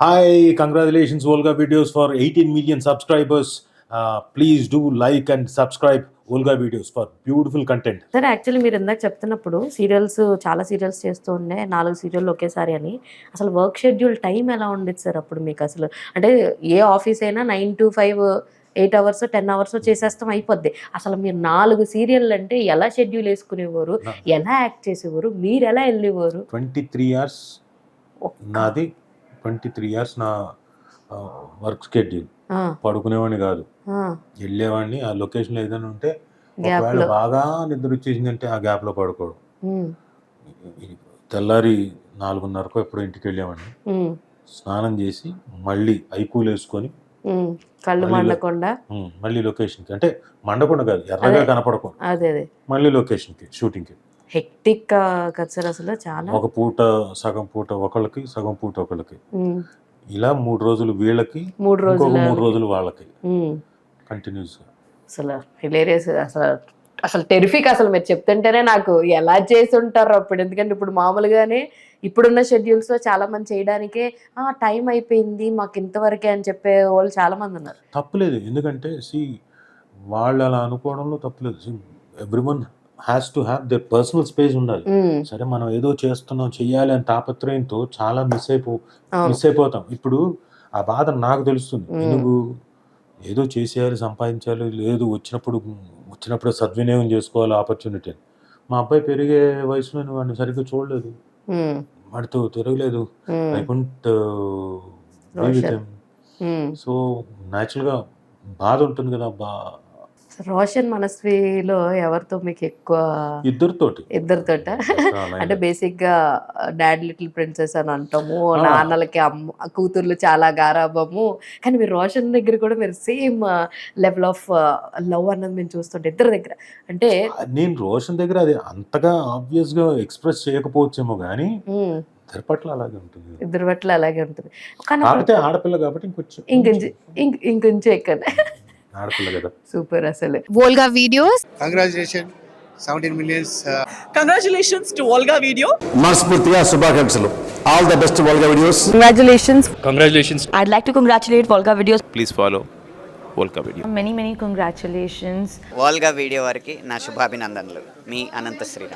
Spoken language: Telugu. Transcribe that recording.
Hi, congratulations, Volga Videos, for 18 million subscribers. Uh, please do like and subscribe Volga Videos for beautiful content. సరే యాక్చువల్లీ మీరు ఇందాక చెప్తున్నప్పుడు సీరియల్స్ చాలా సీరియల్స్ చేస్తూ ఉండే నాలుగు సీరియల్ ఒకేసారి అని. అసలు వర్క్ షెడ్యూల్ టైం ఎలా ఉండేది సార్ అప్పుడు మీకు అసలు? అంటే ఏ ఆఫీస్ అయినా nine to five eight hours ten hours చేసేస్తాం అయిపోద్ది. అసలు మీరు నాలుగు సీరియల్ అంటే ఎలా షెడ్యూల్ వేసుకునేవారు? ఎలా యాక్ట్ చేసేవారు? మీరు ఎలా వెళ్ళేవారు? 23 years నాది. ట్వంటీ త్రీ ఇయర్స్ నా వర్క్ స్కెడ్యూల్ పడుకునేవాడిని కాదు. వెళ్ళేవాడిని ఆ లొకేషన్లో ఏదైనా ఉంటే ఒకవేళ లో. బాగా నిద్ర వచ్చేసిందంటే ఆ గ్యాప్లో పడుకోవడం. ఉమ్, తెల్లారి నాలుగున్నరకు ఎప్పుడో ఇంటికి వెళ్ళేవాడిని. స్నానం చేసి మళ్ళీ ఐకూలు వేసుకొని కళ్ళు మండకుండా. మళ్ళీ లొకేషన్కి అంటే మండకుండా కాదు ఎర్రగా. కనపడకుండా. మళ్ళీ లొకేషన్కి షూటింగ్కి హెక్టిక్ కదా సార్ అసలు చాలా ఒక పూట సగం పూట ఒకళ్ళకి సగం పూట ఒకళ్ళకి. ఇలా మూడు రోజులు వీళ్ళకి మూడు రోజులు మూడు రోజులు వాళ్ళకి. కంటిన్యూస్ అసలు హిలేరియస్ అసలు అసలు టెరిఫిక్ అసలు మీరు చెప్తుంటేనే నాకు ఎలా చేసి ఉంటారు అప్పుడు. ఎందుకంటే ఇప్పుడు మామూలుగానే ఇప్పుడున్న షెడ్యూల్స్లో చాలా మంది చేయడానికే ఆ టైం అయిపోయింది మాకు ఇంతవరకే అని చెప్పే వాళ్ళు చాలా మంది ఉన్నారు. తప్పులేదు. ఎందుకంటే సి వాళ్ళు అలా అనుకోవడంలో తప్పులేదు. Everyone has to have their personal space ఉండాలి. ఉమ్, సరే మనం ఏదో చేస్తున్నాం చెయ్యాలి అని తాపత్రయంతో చాలా మిస్ అయిపో మిస్ అయిపోతాం. ఇప్పుడు ఆ బాధ నాకు తెలుస్తుంది. మ్మ్. ఎందుకు? ఏదో చేసేయాలి సంపాదించాలి లేదు వచ్చినప్పుడు వచ్చినప్పుడు సద్వినియోగం చేసుకోవాలి ఆపర్చునిటీ మా అబ్బాయి పెరిగే వయసులో వాడిని సరిగ్గా చూడలేదు. ఉమ్, వాడితో తిరగలేదు. ఐ కుంట్. సో న్యాచురల్గా బాధ ఉంటుంది కదా బా రోషన్ మనస్విలో ఎవరితో మీకు ఎక్కువ ఇద్దరితోటి. ఇద్దరితోట? చాలా అంటే బేసిక్గా డాడ్ లిటిల్ ప్రిన్సెస్ అని అంటాము. నాన్నలకి అమ్మ కూతుర్లు చాలా గారాబము కానీ మీరు రోషన్ దగ్గర కూడా మీరు సేమ్ లెవెల్ ఆఫ్ లవ్ అన్నది మేము చూస్తుంటే ఇద్దరి దగ్గర. అంటే నేను రోషన్ దగ్గర అది అంతగా ఆబ్వియస్గా ఎక్స్ప్రెస్ చేయకపోవచ్చేమో కానీ ఇద్దరి పట్ల అలాగే ఉంటుంది. ఇద్దరి పట్ల అలాగే ఉంటుంది. కానీ ఆడపిల్ల కాబట్టి ఇంకొంచెం ఇంకొంచెం ఇంక- ఇంకొంచెం ఎక్కడ ఆడపిల్ల కదా సూపర్ అసలు Volga videos. Congratulations, 17 millions. Uh, Congratulations to Volga Video. మనస్ఫూర్తిగా శుభాకాంక్షలు all the best Volga videos Congratulations. Congratulations. I'd like to congratulate Volga Videos. Please follow Volca Video. Many, many congratulations. Volga video వారికి నా శుభాభినందనలు మీ అనంత శ్రీరామ్